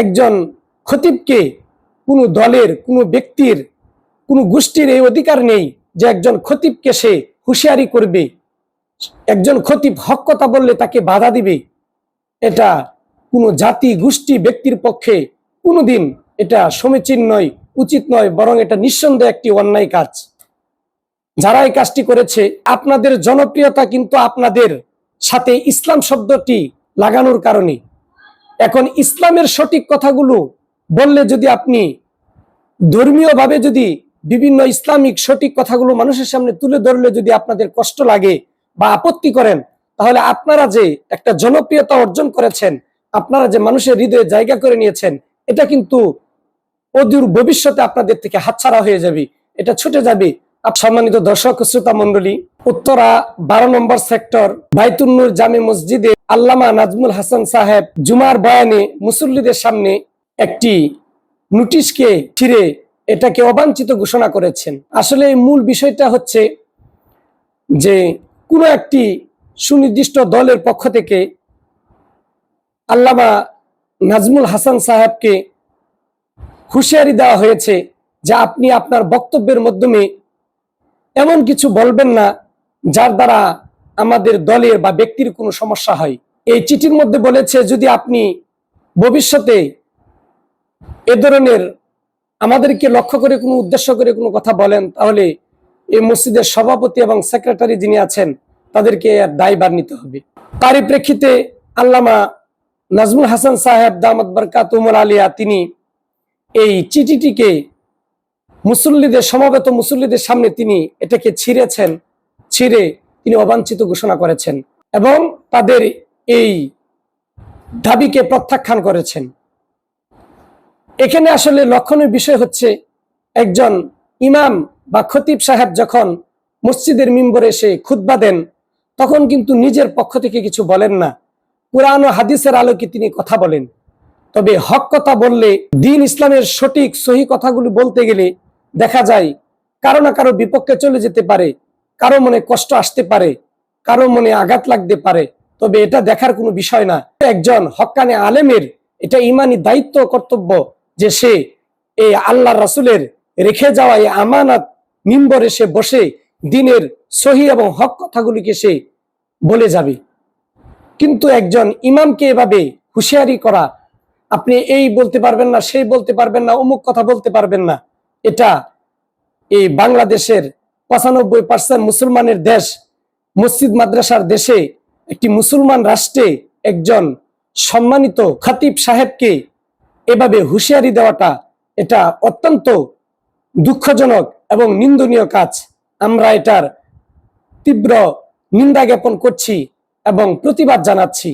একজন খতিবকে কোনো দলের, কোনো ব্যক্তির, কোনো গোষ্ঠীর এই অধিকার নেই যে একজন খতিবকে সে হুঁশিয়ারি করবে। একজন খতিব হক কথা বললে তাকে বাধা দিবে। এটা কোনো জাতি, গোষ্ঠী, ব্যক্তির পক্ষে কোনোদিন এটা সমীচীন নয়, উচিত নয়, বরং এটা নিঃসন্দেহে একটি অন্যায় কাজ। যারা এই কাজটি করেছে, আপনাদের জনপ্রিয়তা কিন্তু আপনাদের সাথে ইসলাম শব্দটি লাগানোর কারণে। এখন ইসলামের সঠিক কথাগুলো বললে যদি আপনি ধর্মীয়ভাবে যদি বিভিন্ন ইসলামিক সঠিক কথাগুলো মানুষের সামনে তুলে ধরলে যদি আপনাদের কষ্ট লাগে বা আপত্তি করেন, তাহলে আপনারা যে একটা জনপ্রিয়তা অর্জন করেছেন, আপনারা যে মানুষের হৃদয়ে জায়গা করে নিয়েছেন, এটা কিন্তু অদূর ভবিষ্যতে আপনাদের থেকে হাতছাড়া হয়ে যাবে। এটা ছুটে যাবে। সম্মানিত দর্শক, শ্রোতা মন্ডলী উত্তরা বারো নম্বর সেক্টর, বাইতুন্নুর জামে মসজিদে আল্লামা নাজমুল হাসান সাহেব জুমার বয়ানে মুসল্লিদের সামনে একটি নোটিশকে ফিরে এটাকে অবাঞ্ছিত ঘোষণা করেছেন। আসলে মূল বিষয়টা হচ্ছে যে কোনো একটি সুনির্দিষ্ট দলের পক্ষ থেকে আল্লামা নাজমুল হাসান সাহেবকে হুঁশিয়ারি দেওয়া হয়েছে যে আপনি আপনার বক্তব্যের মাধ্যমে এমন কিছু বলবেন না যার দ্বারা আমাদের দলের বা ব্যক্তির কোনো সমস্যা হয়। এই চিঠির মধ্যে বলেছে, যদি আপনি ভবিষ্যতে এ ধরনের আমাদেরকে লক্ষ্য করে কোনো উদ্দেশ্য করে কোনো কথা বলেন, তাহলে এই মসজিদের সভাপতি এবং সেক্রেটারি যিনি আছেন, তাদেরকে এর দায়ভার নিতে হবে। তারই প্রেক্ষিতে আল্লামা নাজমুল হাসান সাহেব দামদ বরকাতুমুল আলিয়া, তিনি এই চিঠিটিকে মুসল্লিদের, সমবেত মুসল্লিদের সামনে তিনি এটাকে ছিঁড়েছেন। ছিঁড়ে তিনি অবাঞ্ছিত ঘোষণা করেছেন এবং তাদের এই দাবিকে প্রত্যাখ্যান করেছেন। এখানে আসলে লক্ষণীয় বিষয় হচ্ছে একজন ইমাম বা খতিব সাহেব যখন মসজিদের মিম্বরে এসে খুতবা দেন, তখন কিন্তু নিজের পক্ষ থেকে কিছু বলেন না। ও হাদিসের আলোকে তিনি কথা বলেন। তবে হক কথা বললে, দিন ইসলামের সঠিক সহি কথাগুলো বলতে গেলে দেখা যায় কারও না কারও বিপক্ষে চলে যেতে পারে। কারও মনে কষ্ট আসতে পারে, কারও মনে আঘাত লাগতে পারে, তবে এটা দেখার কোনো বিষয় না। একজন হকানে আলেমের এটা ইমানি দায়িত্ব কর্তব্য যে সে এই আল্লাহ রাসুলের রেখে যাওয়া এই আমানাত মিম্বরে সে বসে দিনের সহি এবং হক কথাগুলিকে সে বলে যাবে। কিন্তু একজন ইমামকে এভাবে হুঁশিয়ারি করা, আপনি এই বলতে পারবেন না, সেই বলতে পারবেন না, অমুক কথা বলতে পারবেন না, এটা এই বাংলাদেশের পঁচানব্বই পার্সেন্ট মুসলমানের দেশ মসজিদ মাদ্রাসার দেশে একটি মুসলমান রাষ্ট্রে একজন সম্মানিত খতিব সাহেবকে এভাবে হুঁশিয়ারি দেওয়াটা এটা অত্যন্ত দুঃখজনক এবং নিন্দনীয় কাজ। আমরা এটার তীব্র নিন্দা জ্ঞাপন করছি এবং প্রতিবাদ জানাচ্ছি।